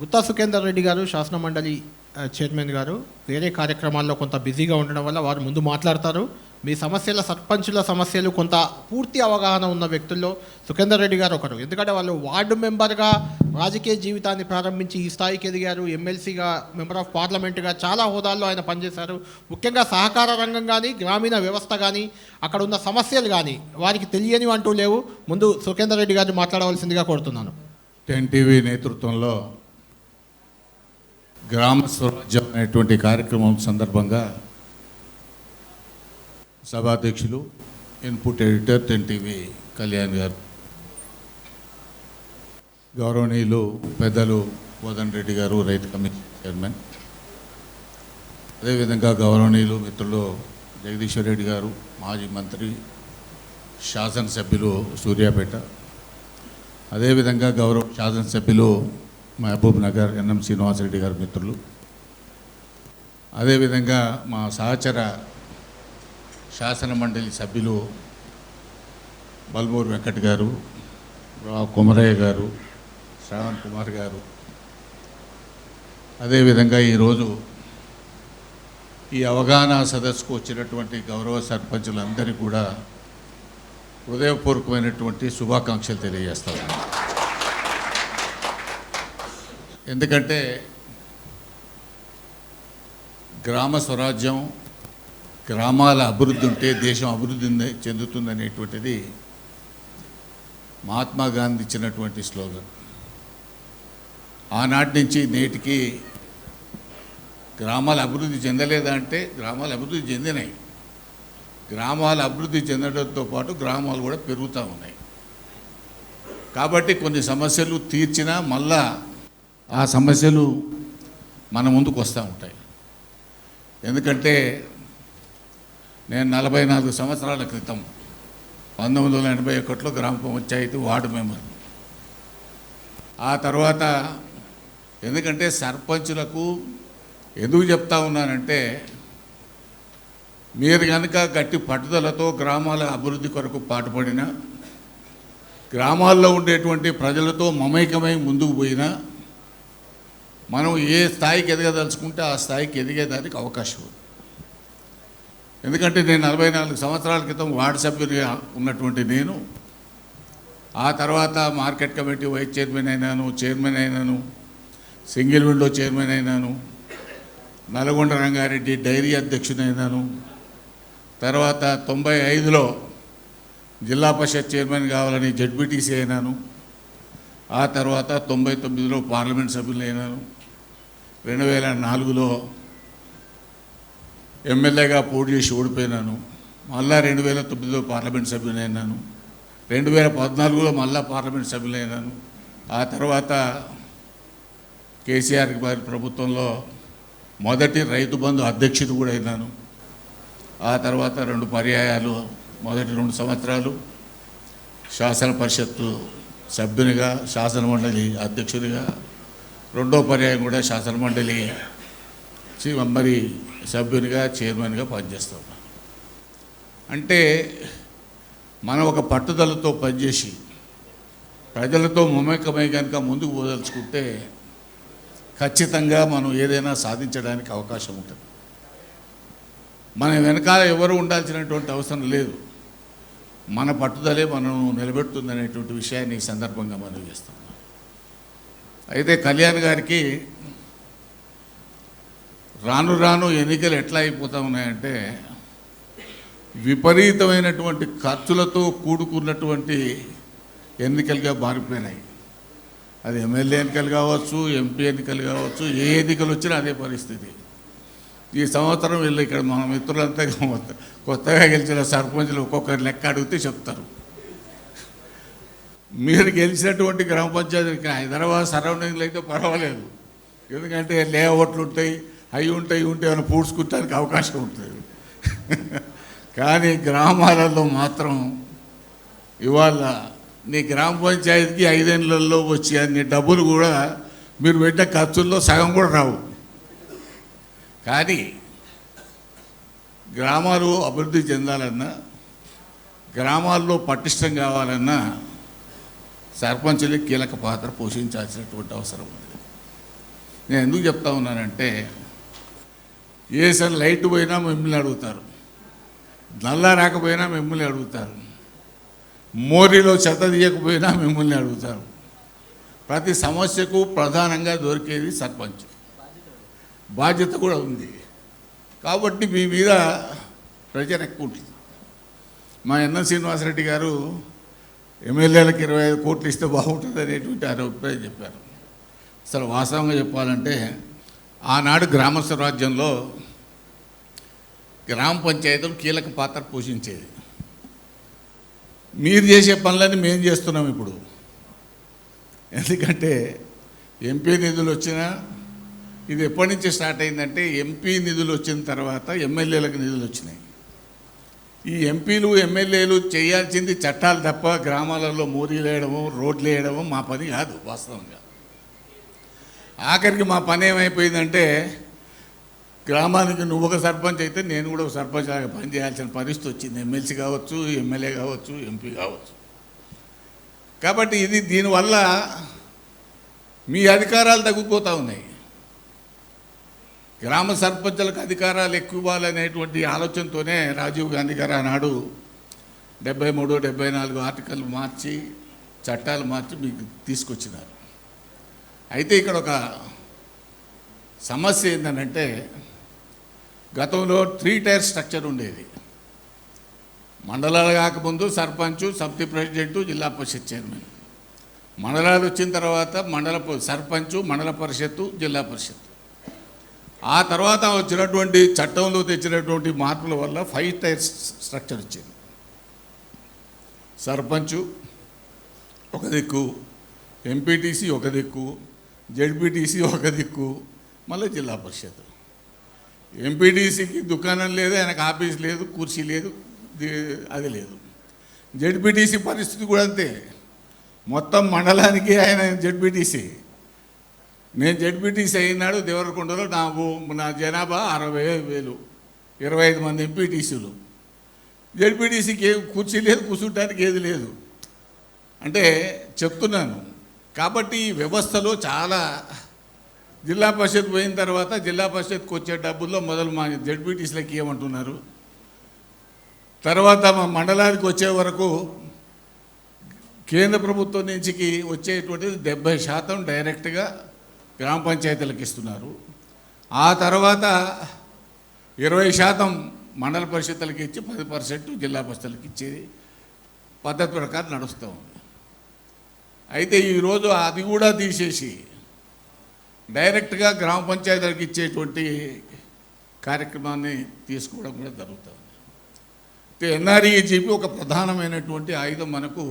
గుత్తా సుఖేందర్ రెడ్డి గారు శాసన మండలి చైర్మన్ గారు వేరే కార్యక్రమాల్లో కొంత బిజీగా ఉండడం వల్ల వారు ముందు మాట్లాడతారు. మీ సమస్యల సర్పంచుల సమస్యలు కొంత పూర్తి అవగాహన ఉన్న వ్యక్తుల్లో సుఖేందర్ రెడ్డి గారు ఒకరు. ఎందుకంటే వాళ్ళు వార్డు మెంబర్గా రాజకీయ జీవితాన్ని ప్రారంభించి ఈ స్థాయికి ఎదిగారు. ఎమ్మెల్సీగా మెంబర్ ఆఫ్ పార్లమెంట్గా చాలా హోదాల్లో ఆయన పనిచేశారు. ముఖ్యంగా సహకార రంగం కానీ గ్రామీణ వ్యవస్థ కానీ అక్కడ ఉన్న సమస్యలు కానీ వారికి తెలియని అంటూ లేవు. ముందు సుఖేందర్ రెడ్డి గారిని మాట్లాడవలసిందిగా కోరుతున్నాను. టెన్ టీవీ నేతృత్వంలో గ్రామ స్వరాజ్యం అనేటువంటి కార్యక్రమం సందర్భంగా సభాధ్యక్షులు input editor ten TV Kalyan garu. గౌరవనీయులు పెద్దలు కోదండ్ రెడ్డి గారు రైతు కమిషన్ చైర్మన్. అదేవిధంగా గౌరవనీయులు మిత్రులు జగదీశ్వర్ రెడ్డి గారు మాజీ మంత్రి శాసనసభ్యులు సూర్యాపేట. అదేవిధంగా గౌరవ శాసనసభ్యులు మహబూబ్ నగర్ ఎన్ఎం శ్రీనివాసరెడ్డి గారి మిత్రులు. అదేవిధంగా మా సహచర శాసన మండలి సభ్యులు బల్మూరు వెంకట్ గారు రా కుమరయ్య గారు శ్రావణ్ కుమార్ గారు. అదేవిధంగా ఈరోజు ఈ అవగాహన సదస్సుకు వచ్చినటువంటి గౌరవ సర్పంచులందరికీ కూడా హృదయపూర్వకమైనటువంటి శుభాకాంక్షలు తెలియజేస్తాను ఎందుకంటే గ్రామ స్వరాజ్యం గ్రామాల అభివృద్ధి ఉంటే దేశం అభివృద్ధి చెందుతుందనేటువంటిది మహాత్మా గాంధీ ఇచ్చినటువంటి స్లోగన్. ఆనాటి నుంచి నేటికి గ్రామాలు అభివృద్ధి చెందలేదా అంటే గ్రామాలు అభివృద్ధి చెందినాయి. గ్రామాలు అభివృద్ధి చెందడంతో పాటు గ్రామాలు కూడా పెరుగుతూ ఉన్నాయి. కాబట్టి కొన్ని సమస్యలు తీర్చినా మళ్ళా ఆ సమస్యలు మన ముందుకు వస్తూ ఉంటాయి. ఎందుకంటే నేను నలభై నాలుగు సంవత్సరాల క్రితం పంతొమ్మిది వందల ఎనభై ఒకటిలో గ్రామ పంచాయతీ వార్డు మెంబర్. ఆ తర్వాత ఎందుకంటే సర్పంచులకు ఎందుకు చెప్తా ఉన్నానంటే మీరు కనుక గట్టి పట్టుదలతో గ్రామాల అభివృద్ధి కొరకు పాటుపడిన గ్రామాల్లో ఉండేటువంటి ప్రజలతో మమేకమై ముందుకు పోయినా మనం ఏ స్థాయికి ఎదగదలుచుకుంటే ఆ స్థాయికి ఎదిగేదానికి అవకాశం ఉంది. ఎందుకంటే నేను నలభై నాలుగు సంవత్సరాల క్రితం వార్డు సభ్యునిగా ఉన్నటువంటి నేను ఆ తర్వాత మార్కెట్ కమిటీ వైస్ చైర్మన్ అయినాను చైర్మన్ అయినాను సింగిల్ విండో చైర్మన్ అయినాను నల్గొండ రంగారెడ్డి డైరీ అధ్యక్షుడైనాను తర్వాత తొంభై ఐదులో జిల్లా పరిషత్ చైర్మన్ కావాలని జడ్బిటీసీ అయినాను ఆ తర్వాత తొంభై తొమ్మిదిలో పార్లమెంట్ సభ్యులు అయినాను రెండు వేల నాలుగులో ఎమ్మెల్యేగా పోటీ చేసి ఓడిపోయినాను. మళ్ళా రెండు వేల తొమ్మిదిలో పార్లమెంట్ సభ్యులైనాను. రెండు వేల పద్నాలుగులో మళ్ళా పార్లమెంట్ సభ్యులైనాను. ఆ తర్వాత కేసీఆర్ గారి ప్రభుత్వంలో మొదటి రైతు బంధు అధ్యక్షుడు కూడా అయినాను. ఆ తర్వాత రెండు పర్యాయాలు మొదటి రెండు సంవత్సరాలు శాసన పరిషత్తు సభ్యునిగా శాసన మండలి అధ్యక్షుడిగా రెండో పర్యాయం కూడా శాసన మండలి మరి సభ్యునిగా చైర్మన్గా పనిచేస్తాం. అంటే మనం ఒక పట్టుదలతో పనిచేసి ప్రజలతో మమేకమై కనుక ముందుకు పోదలుచుకుంటే ఖచ్చితంగా మనం ఏదైనా సాధించడానికి అవకాశం ఉంటుంది. మన వెనకాల ఎవరు ఉండాల్సినటువంటి అవసరం లేదు. మన పట్టుదలే మనం నిలబెడుతుందనేటువంటి విషయాన్ని ఈ సందర్భంగా మనం చేస్తాం. అయితే కళ్యాణ్ గారికి రాను రాను ఎన్నికలు ఎట్లా అయిపోతూ ఉన్నాయంటే విపరీతమైనటువంటి ఖర్చులతో కూడుకున్నటువంటి ఎన్నికలుగా మారిపోయినాయి. అది ఎమ్మెల్యే ఎన్నికలు కావచ్చు ఎంపీ ఎన్నికలు కావచ్చు ఏ ఎన్నికలు వచ్చినా అదే పరిస్థితి. ఈ సంవత్సరం వెళ్ళి ఇక్కడ మన మిత్రులంతా కొత్తగా గెలిచిన సర్పంచులు ఒక్కొక్కరు లెక్క అడిగితే చెప్తారు. మీరు గెలిచినటువంటి గ్రామ పంచాయతీకి హైదరాబాద్ సరౌండింగ్లు అయితే పర్వాలేదు. ఎందుకంటే లేఅవుట్లు ఉంటాయి అవి ఉంటాయి ఉంటే ఏమైనా పూడ్చుకుంటానికి అవకాశం ఉంటుంది. కానీ గ్రామాలలో మాత్రం ఇవాళ నీ గ్రామ పంచాయతీకి ఐదేళ్ళలో వచ్చి అన్ని డబ్బులు కూడా మీరు పెట్టే ఖర్చుల్లో సగం కూడా రావు. కానీ గ్రామాలు అభివృద్ధి చెందాలన్నా గ్రామాల్లో పటిష్టం కావాలన్నా సర్పంచులే కీలక పాత్ర పోషించాల్సినటువంటి అవసరం ఉంది. నేను ఎందుకు చెప్తా ఉన్నానంటే ఏ సార్ లైట్ పోయినా మిమ్మల్ని అడుగుతారు నల్ల రాకపోయినా మిమ్మల్ని అడుగుతారు మోరీలో చెత్త తీయకపోయినా మిమ్మల్ని అడుగుతారు. ప్రతి సమస్యకు ప్రధానంగా దొరికేది సర్పంచ్. బాధ్యత కూడా ఉంది. కాబట్టి మీ మీద ప్రజలు ఎక్కువ ఉంటుంది. మా ఎన్ఎన్ శ్రీనివాసరెడ్డి గారు ఎమ్మెల్యేలకు ఇరవై ఐదు కోట్లు ఇస్తే బాగుంటుంది అనేటువంటి అభిప్రాయం చెప్పారు. అసలు వాస్తవంగా చెప్పాలంటే ఆనాడు గ్రామ స్వరాజ్యంలో గ్రామ పంచాయతీలు కీలక పాత్ర పోషించేది. మీరు చేసే పనులన్నీ మేము చేస్తున్నాం ఇప్పుడు. ఎందుకంటే ఎంపీ నిధులు వచ్చినా ఇది ఎప్పటి నుంచి స్టార్ట్ అయిందంటే ఎంపీ నిధులు వచ్చిన తర్వాత ఎమ్మెల్యేలకు నిధులు వచ్చినాయి. ఈ ఎంపీలు ఎమ్మెల్యేలు చేయాల్సింది చట్టాలు తప్ప గ్రామాలలో మోరీలు వేయడము రోడ్లు వేయడము మా పని కాదు వాస్తవంగా. ఆఖరికి మా పని ఏమైపోయిందంటే గ్రామానికి నువ్వు ఒక సర్పంచ్ అయితే నేను కూడా ఒక సర్పంచ్ లాగా పని చేయాల్సిన పరిస్థితి వచ్చింది. ఎమ్మెల్సీ కావచ్చు ఎమ్మెల్యే కావచ్చు ఎంపీ కావచ్చు. కాబట్టి ఇది దీనివల్ల మీ అధికారాలు తగ్గిపోతూ ఉన్నాయి. గ్రామ సర్పంచులకు అధికారాలు ఎక్కువ ఇవ్వాలనేటువంటి ఆలోచనతోనే రాజీవ్ గాంధీ గారు ఆనాడు డెబ్బై మూడు డెబ్బై నాలుగు ఆర్టికల్ మార్చి చట్టాలు మార్చి మీకు తీసుకొచ్చినారు. అయితే ఇక్కడ ఒక సమస్య ఏంటంటే గతంలో త్రీ టైర్ స్ట్రక్చర్ ఉండేది. మండలాలు కాకముందు సర్పంచ్ సమితి ప్రెసిడెంట్ జిల్లా పరిషత్ చైర్మన్. మండలాలు వచ్చిన తర్వాత మండల సర్పంచ్ మండల పరిషత్తు జిల్లా పరిషత్ ఆ తర్వాత వచ్చినటువంటి చట్టంలో తెచ్చినటువంటి మార్పుల వల్ల ఫైవ్ టైర్ స్ట్రక్చర్ వచ్చింది సర్పంచు ఒక దిక్కు ఎంపీటీసీ ఒక దిక్కు జడ్పీటీసీ ఒక దిక్కు మళ్ళీ జిల్లా పరిషత్. ఎంపీటీసీకి దుకాణం లేదు ఆయనకు ఆఫీస్ లేదు కుర్చీ లేదు అది లేదు. జడ్పీటీసీ పరిస్థితి కూడా అంతే. మొత్తం మండలానికి ఆయన జడ్పీటీసీ. నేను జడ్పీటీసీ అయినాడు దేవరకొండలో నా నా జనాభా అరవై వేలు ఇరవై ఐదు మంది ఎంపీటీసీలు. జడ్పీటీసీకి ఏ కుర్చీ లేదు కూర్చుంటానికి ఏది లేదు. అంటే చెప్తున్నాను కాబట్టి ఈ వ్యవస్థలో చాలా జిల్లా పరిషత్ పోయిన తర్వాత జిల్లా పరిషత్కి వచ్చే డబ్బుల్లో మొదలు మా జడ్పీటీసీలకి ఏమంటున్నారు? తర్వాత మా మండలానికి వచ్చే వరకు కేంద్ర ప్రభుత్వం నుంచికి వచ్చేటువంటిది డెబ్బై శాతం డైరెక్ట్గా గ్రామ పంచాయతీలకు ఇస్తున్నారు. ఆ తర్వాత ఇరవై శాతం మండల పరిషత్తులకు ఇచ్చి పది పర్సెంట్ జిల్లా పరిషత్తులకు ఇచ్చే పద్ధతి ప్రకారం నడుస్తూ ఉంది. అయితే ఈరోజు అది కూడా తీసేసి డైరెక్ట్గా గ్రామ పంచాయతీలకు ఇచ్చేటువంటి కార్యక్రమాన్ని తీసుకోవడం కూడా జరుగుతుంది ఎన్ఆర్ఈజీపీ ఒక ప్రధానమైనటువంటి ఆయుధం మనకు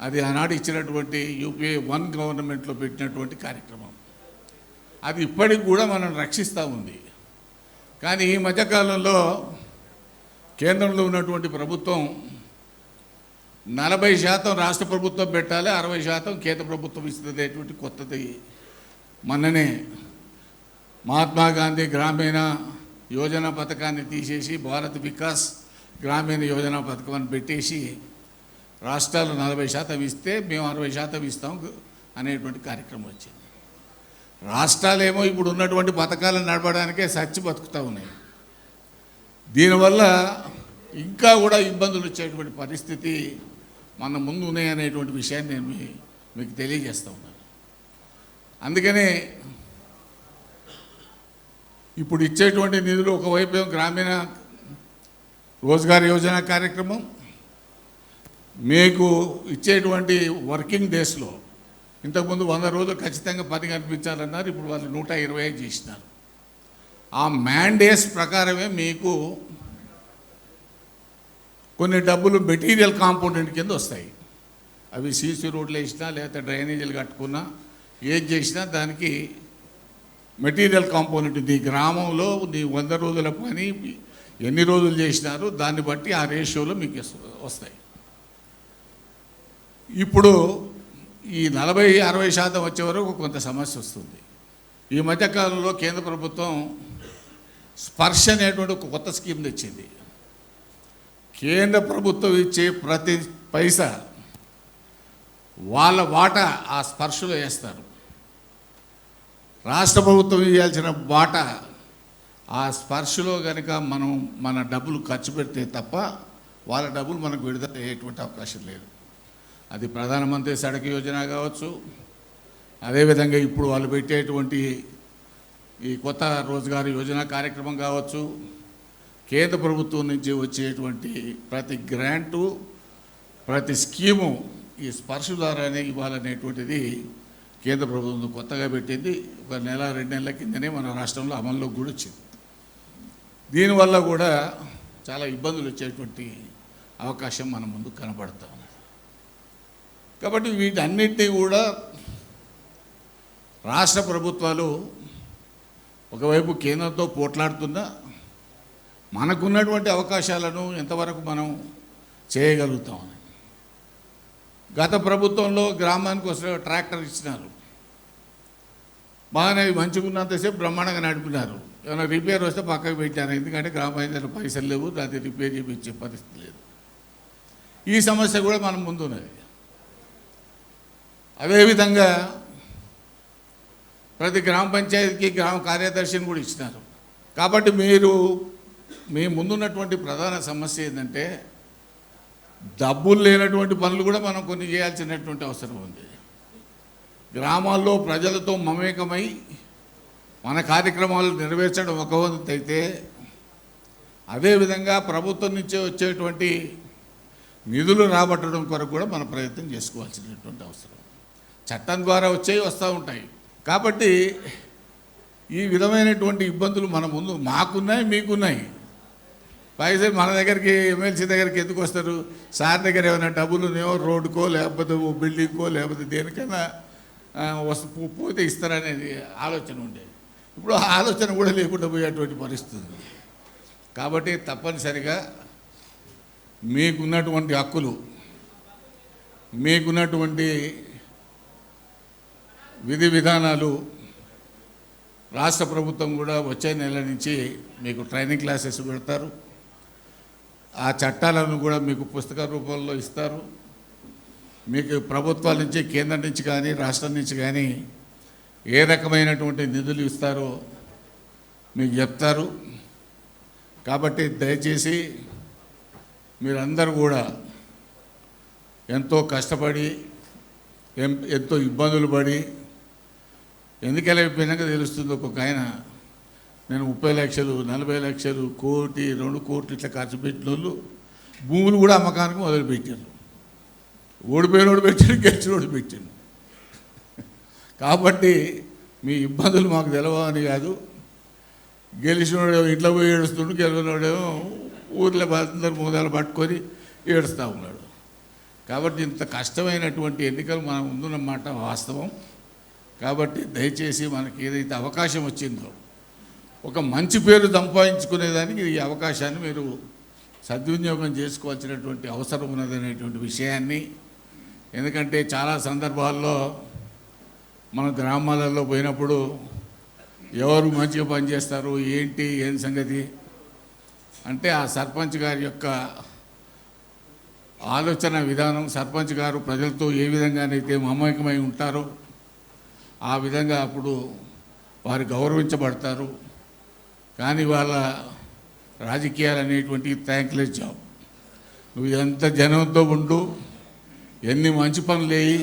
అది ఆనాడు ఇచ్చినటువంటి యూపీఏ వన్ గవర్నమెంట్లో పెట్టినటువంటి కార్యక్రమం. అది ఇప్పటికి కూడా మనం రక్షిస్తూ ఉంది. కానీ ఈ మధ్యకాలంలో కేంద్రంలో ఉన్నటువంటి ప్రభుత్వం నలభై శాతం రాష్ట్ర ప్రభుత్వం పెట్టాలి అరవై శాతం కేంద్ర ప్రభుత్వం ఇస్తుందనేటువంటి కొత్తది మొన్ననే మహాత్మా గాంధీ గ్రామీణ యోజన పథకాన్ని తీసేసి భారత్ వికాస్ గ్రామీణ యోజన పథకం అని పెట్టేసి రాష్ట్రాలు నలభై శాతం ఇస్తే మేము అరవై శాతం ఇస్తాం అనేటువంటి కార్యక్రమం వచ్చింది. రాష్ట్రాలేమో ఇప్పుడు ఉన్నటువంటి పథకాలను నడపడానికే సచ్చి బతుకుతూ ఉన్నాయి. దీనివల్ల ఇంకా కూడా ఇబ్బందులు వచ్చేటువంటి పరిస్థితి మన ముందు ఉన్నాయనేటువంటి విషయాన్ని నేను మీకు తెలియజేస్తూ ఉన్నాను. అందుకనే ఇప్పుడు ఇచ్చేటువంటి నిధులు ఒకవైపు గ్రామీణ రోజ్గార్ యోజన కార్యక్రమం మీకు ఇచ్చేటువంటి వర్కింగ్ డేస్లో ఇంతకుముందు వంద రోజులు ఖచ్చితంగా పని కనిపించాలన్నారు ఇప్పుడు వాళ్ళు నూట ఇరవై ఐదు చేసినారు. ఆ మ్యాండేస్ ప్రకారమే మీకు కొన్ని డబ్బులు మెటీరియల్ కాంపోనెంట్ కింద వస్తాయి. అవి సీసీ రోడ్లు వేసినా లేకపోతే డ్రైనేజీలు కట్టుకున్నా ఏది చేసినా దానికి మెటీరియల్ కాంపోనెంట్. నీ గ్రామంలో నీ వంద రోజుల పని ఎన్ని రోజులు చేసినారు దాన్ని బట్టి ఆ రేషియోలో మీకు వస్తాయి. ఇప్పుడు ఈ నలభై అరవై శాతం వచ్చే వరకు కొంత సమస్య వస్తుంది. ఈ మధ్యకాలంలో కేంద్ర ప్రభుత్వం స్పర్శ అనేటువంటి ఒక కొత్త స్కీమ్ తెచ్చింది. కేంద్ర ప్రభుత్వం ఇచ్చే ప్రతి పైసా వాళ్ళ వాటా ఆ స్పర్శలో వేస్తారు. రాష్ట్ర ప్రభుత్వం ఇవ్వాల్సిన వాటా ఆ స్పర్శలో కనుక మనం మన డబ్బులు ఖర్చు పెడితే తప్ప వాళ్ళ డబ్బులు మనకు విడుదల అయ్యేటువంటి అవకాశం లేదు. అది ప్రధానమంత్రి సడక్ యోజన కావచ్చు. అదేవిధంగా ఇప్పుడు వాళ్ళు పెట్టేటువంటి ఈ కొత్త రోజ్గార్ యోజన కార్యక్రమం కావచ్చు. కేంద్ర ప్రభుత్వం నుంచి వచ్చేటువంటి ప్రతి గ్రాంటు ప్రతి స్కీము ఈ స్పర్శ ద్వారానే ఇవ్వాలనేటువంటిది కేంద్ర ప్రభుత్వం కొత్తగా పెట్టింది. ఒక నెల రెండు నెలల కిందనే మన రాష్ట్రంలో అమల్లోకి కూడా వచ్చింది. దీనివల్ల కూడా చాలా ఇబ్బందులు వచ్చేటువంటి అవకాశం మన ముందు కనబడతాం కాబట్టి వీటన్నిటినీ కూడా రాష్ట్ర ప్రభుత్వాలు ఒకవైపు కేంద్రంతో పోట్లాడుతున్నా మనకున్నటువంటి అవకాశాలను ఎంతవరకు మనం చేయగలుగుతామని గత ప్రభుత్వంలో గ్రామానికి వస్తే ట్రాక్టర్ ఇచ్చినారు. బాగానే మంచిగా ఉన్నంతసేపు బ్రహ్మాండంగా నడిపినారు. ఏమైనా రిపేర్ వస్తే పక్కకు పెట్టారు. ఎందుకంటే గ్రామ పంచాయతీ పైసలు లేవు దాన్ని రిపేర్ చేయించే పరిస్థితి లేదు. ఈ సమస్య కూడా మనం ముందున్నది. అదేవిధంగా ప్రతి గ్రామ పంచాయతీకి గ్రామ కార్యదర్శిని కూడా ఇచ్చినారు. కాబట్టి మీరు మీ ముందున్నటువంటి ప్రధాన సమస్య ఏంటంటే డబ్బులు లేనటువంటి పనులు కూడా మనం కొన్ని చేయాల్సినటువంటి అవసరం ఉంది. గ్రామాల్లో ప్రజలతో మమేకమై మన కార్యక్రమాలు నెరవేర్చడం ఒక వంతు అయితే అదేవిధంగా ప్రభుత్వం నుంచి వచ్చేటువంటి నిధులు రాబట్టడం కొరకు కూడా మన ప్రయత్నం చేసుకోవాల్సినటువంటి అవసరం చట్టం ద్వారా వచ్చేవి వస్తూ ఉంటాయి. కాబట్టి ఈ విధమైనటువంటి ఇబ్బందులు మన ముందు మాకున్నాయి మీకున్నాయి. పైసలు మన దగ్గరికి ఎమ్మెల్సీ దగ్గరికి ఎందుకు వస్తారు? సార్ దగ్గర ఏమైనా డబ్బులు ఉన్నాయో రోడ్డుకో లేకపోతే ఓ బిల్డింగ్కో లేకపోతే దేనికైనా వస్తు పోతే ఇస్తారనేది ఆలోచన ఉండేది. ఇప్పుడు ఆ ఆలోచన కూడా లేకుండా పోయేటువంటి పరిస్థితి కాబట్టి తప్పనిసరిగా మీకున్నటువంటి హక్కులు మీకున్నటువంటి విధి విధానాలు రాష్ట్ర ప్రభుత్వం కూడా వచ్చే నెల నుంచి మీకు ట్రైనింగ్ క్లాసెస్ పెడతారు. ఆ చట్టాలను కూడా మీకు పుస్తక రూపంలో ఇస్తారు. మీకు ప్రభుత్వాల నుంచి కేంద్రం నుంచి కానీ రాష్ట్రం నుంచి కానీ ఏ రకమైనటువంటి నిధులు ఇస్తారో మీకు చెప్తారు. కాబట్టి దయచేసి మీరందరూ కూడా ఎంతో కష్టపడి ఎంతో ఇబ్బందులు పడి ఎందుకలా అయిపోయినాక తెలుస్తుంది ఒక్కొక్క ఆయన నేను ముప్పై లక్షలు నలభై లక్షలు కోటి రెండు కోట్లు ఇట్లా ఖర్చు పెట్టిన వాళ్ళు భూములు కూడా అమ్మకానికి మొదలుపెట్టారు ఓడిపోయినోడు పెట్టాడు గెలిచినోడు పెట్టాడు కాబట్టి మీ ఇబ్బందులు మాకు తెలవని కాదు. గెలిచినోడు ఇంట్లో పోయి ఏడుస్తుండు గెలిచినోడేమో ఊర్లో అందరు మూదాలు పట్టుకొని ఏడుస్తూ ఉన్నాడు. కాబట్టి ఇంత కష్టమైనటువంటి ఎన్నికలు మనం ముందున్నమాట వాస్తవం. కాబట్టి దయచేసి మనకి ఏదైతే అవకాశం వచ్చిందో ఒక మంచి పేరు సంపాదించుకునేదానికి ఈ అవకాశాన్ని మీరు సద్వినియోగం చేసుకోవాల్సినటువంటి అవసరం ఉన్నదనేటువంటి విషయాన్ని. ఎందుకంటే చాలా సందర్భాల్లో మన గ్రామాలలో పోయినప్పుడు ఎవరు మంచిగా పనిచేస్తారు ఏంటి ఏం సంగతి అంటే ఆ సర్పంచ్ గారి యొక్క ఆలోచన విధానం సర్పంచ్ గారు ప్రజలతో ఏ విధంగానైతే మమేకమై ఉంటారో ఆ విధంగా అప్పుడు వారు గౌరవించబడతారు. కానీ వాళ్ళ రాజకీయాలు అనేటువంటివి థ్యాంక్లెస్ జాబ్ నువ్వు ఎంత జనంతో ఉండు ఎన్ని మంచి పనులు వేయి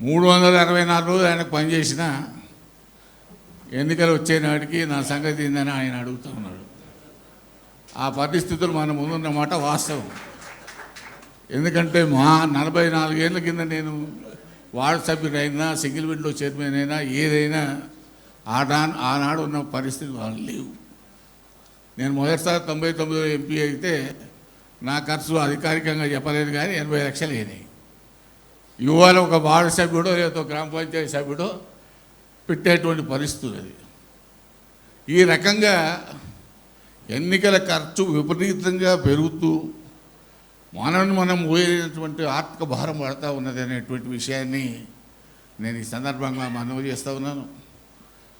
మూడు వందల అరవై నాలుగు రోజులు ఆయనకు పనిచేసిన ఎన్నికలు వచ్చే నాటికి నా సంగతి ఏందని ఆయన అడుగుతూ ఉన్నాడు. ఆ పరిస్థితులు మన ముందున్నమాట వాస్తవం. ఎందుకంటే మా నలభై నాలుగేళ్ళ కింద నేను వార్డు సభ్యుడైనా సింగిల్ విండో చైర్మన్ అయినా ఏదైనా ఆడా ఆనాడు ఉన్న పరిస్థితి వాళ్ళు లేవు. నేను మొదటిసారి తొంభై తొమ్మిదిలో ఎంపీ అయితే నా ఖర్చు అధికారికంగా చెప్పలేదు కానీ ఎనభై లక్షలు అయినాయి. ఇవాళ ఒక వార్డు సభ్యుడో లేదా గ్రామ పంచాయతీ సభ్యుడో పెట్టేటువంటి పరిస్థితి అది ఈ రకంగా ఎన్నికల ఖర్చు విపరీతంగా పెరుగుతూ మనల్ని మనం పోయేటువంటి ఆర్థిక భారం పడతా ఉన్నది అనేటువంటి విషయాన్ని నేను ఈ సందర్భంగా మనవి చేస్తూ ఉన్నాను.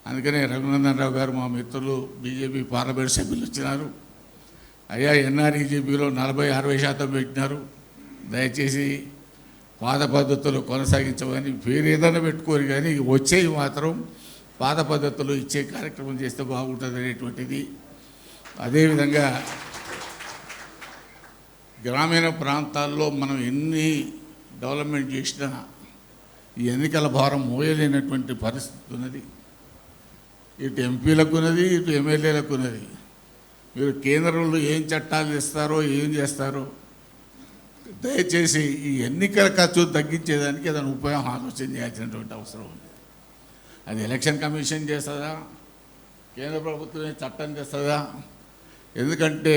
అందుకనే రఘునందన్ రావు గారు మా మిత్రులు బీజేపీ పార్లమెంట్ సభ్యులు వచ్చినారు. అయ్యా ఎన్ఆర్ఈజీపీలో నలభై అరవై శాతం పెట్టినారు. దయచేసి పాత పద్ధతులు కొనసాగించమని పేరు ఏదైనా పెట్టుకోరు కానీ వచ్చేవి మాత్రం పాత పద్ధతులు ఇచ్చే కార్యక్రమం చేస్తే బాగుంటుంది అనేటువంటిది. అదేవిధంగా గ్రామీణ ప్రాంతాల్లో మనం ఎన్ని డెవలప్మెంట్ చేసినా ఈ ఎన్నికల భారం మోయలేనటువంటి పరిస్థితి ఉన్నది. ఇటు ఎంపీలకు ఉన్నది ఇటు ఎమ్మెల్యేలకు ఉన్నది మీరు కేంద్రంలో ఏం చట్టాలు ఇస్తారో ఏం చేస్తారో దయచేసి ఈ ఎన్నికల ఖర్చు తగ్గించేదానికి ఏదైనా ఉపాయం ఆలోచన చేయాల్సినటువంటి అవసరం ఉంది. అది ఎలక్షన్ కమిషన్ చేస్తుందా? కేంద్ర ప్రభుత్వమే చట్టం చేస్తుందా? ఎందుకంటే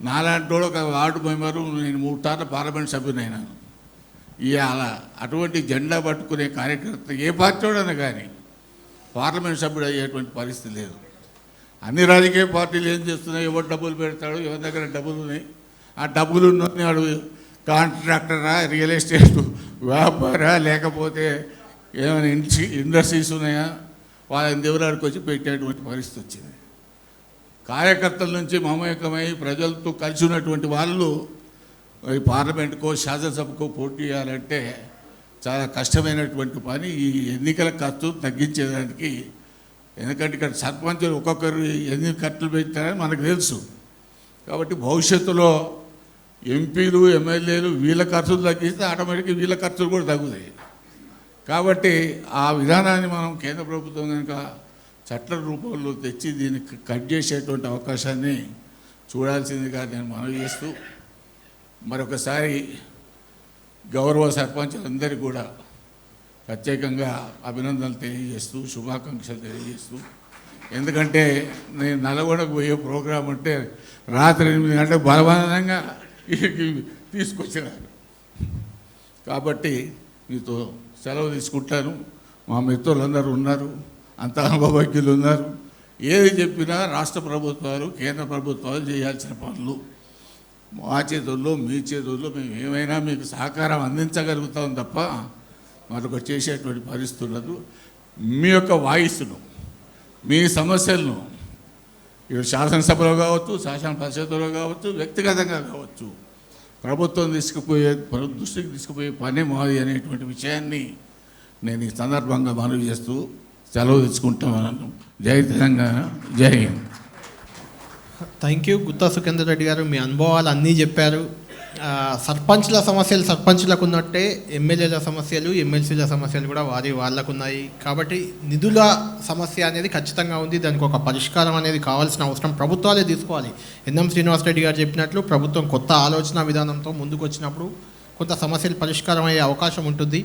నాలాంటి వాడు ఒక వార్డు మెంబరు నేను మూడు సార్లు పార్లమెంట్ సభ్యునైనాను ఇవాళ అటువంటి జెండా పట్టుకునే కార్యకర్త ఏ పార్టీ కానీ పార్లమెంట్ సభ్యుడు అయ్యేటువంటి పరిస్థితి లేదు. అన్ని రాజకీయ పార్టీలు ఏం చేస్తున్నాయి? ఎవరు డబ్బులు పెడతాడు? ఎవరి దగ్గర డబ్బులు ఉన్నాయి? ఆ డబ్బులు ఉన్నోని వాడు కాంట్రాక్టరా రియల్ ఎస్టేట్ వ్యాపారా లేకపోతే ఏమైనా ఇండస్ట్రీస్ ఉన్నాయా? వాళ్ళని దేవురాడికి వచ్చి పెట్టేటువంటి పరిస్థితి వచ్చింది. కార్యకర్తల నుంచి మమేకమై ప్రజలతో కలిసి ఉన్నటువంటి వాళ్ళు ఈ పార్లమెంటుకో శాసనసభకో పోటీ చేయాలంటే చాలా కష్టమైనటువంటి పని. ఈ ఎన్నికల ఖర్చు తగ్గించేదానికి ఎందుకంటే ఇక్కడ సర్పంచులు ఒక్కొక్కరు ఎన్ని ఖర్చులు పెట్టారని మనకు తెలుసు. కాబట్టి భవిష్యత్తులో ఎంపీలు ఎమ్మెల్యేలు వీళ్ళ ఖర్చులు తగ్గిస్తే ఆటోమేటిక్గా వీళ్ళ ఖర్చులు కూడా తగ్గుతాయి. కాబట్టి ఆ విధానాన్ని మనం కేంద్ర ప్రభుత్వం కనుక చట్ట రూపంలో తెచ్చి దీన్ని కట్ చేసేటువంటి అవకాశాన్ని చూడాల్సిందిగా నేను మనవి చేస్తూ మరొకసారి గౌరవ సర్పంచులందరికీ కూడా ప్రత్యేకంగా అభినందనలు తెలియజేస్తూ శుభాకాంక్షలు తెలియజేస్తూ. ఎందుకంటే నేను నల్గొండకు పోయే ప్రోగ్రాం అంటే రాత్రి ఎనిమిది గంటలకు బలవంతంగా తీసుకొచ్చినారు. కాబట్టి మీతో సెలవు తీసుకుంటాను. మా మిత్రులందరూ ఉన్నారు. అంత అనుభవజ్ఞులు ఉన్నారు. ఏది చెప్పినా రాష్ట్ర ప్రభుత్వాలు కేంద్ర ప్రభుత్వాలు చేయాల్సిన పనులు. మా చేతుల్లో మీ చేతుల్లో మేము ఏమైనా మీకు సహకారం అందించగలుగుతాం తప్ప మరొక చేసేటువంటి పరిస్థితి ఉండదు. మీ యొక్క వాయిస్ను మీ సమస్యలను ఇవి శాసనసభలో కావచ్చు శాసన పరిషత్తులో కావచ్చు వ్యక్తిగతంగా కావచ్చు ప్రభుత్వం తీసుకుపోయే దృష్టికి తీసుకుపోయే పని మాది అనేటువంటి విషయాన్ని నేను ఈ సందర్భంగా మనవి చేస్తూ సెలవు తెచ్చుకుంటాను జై తెలంగాణ జై Hind. Thank you Gutta Sukhender Reddy garu. మీ అనుభవాలు అన్నీ చెప్పారు. సర్పంచ్ల సమస్యలు సర్పంచ్లకు ఉన్నట్టే ఎమ్మెల్యేల సమస్యలు ఎమ్మెల్సీల సమస్యలు కూడా వారి వాళ్ళకు ఉన్నాయి కాబట్టి నిధుల సమస్య అనేది ఖచ్చితంగా ఉంది. దానికి ఒక పరిష్కారం అనేది కావాల్సిన అవసరం ప్రభుత్వాలే తీసుకోవాలి. ఎన్ఎం శ్రీనివాసరెడ్డి గారు చెప్పినట్లు ప్రభుత్వం కొత్త ఆలోచన విధానంతో ముందుకు వచ్చినప్పుడు కొంత సమస్యలు పరిష్కారం అయ్యే అవకాశం ఉంటుంది.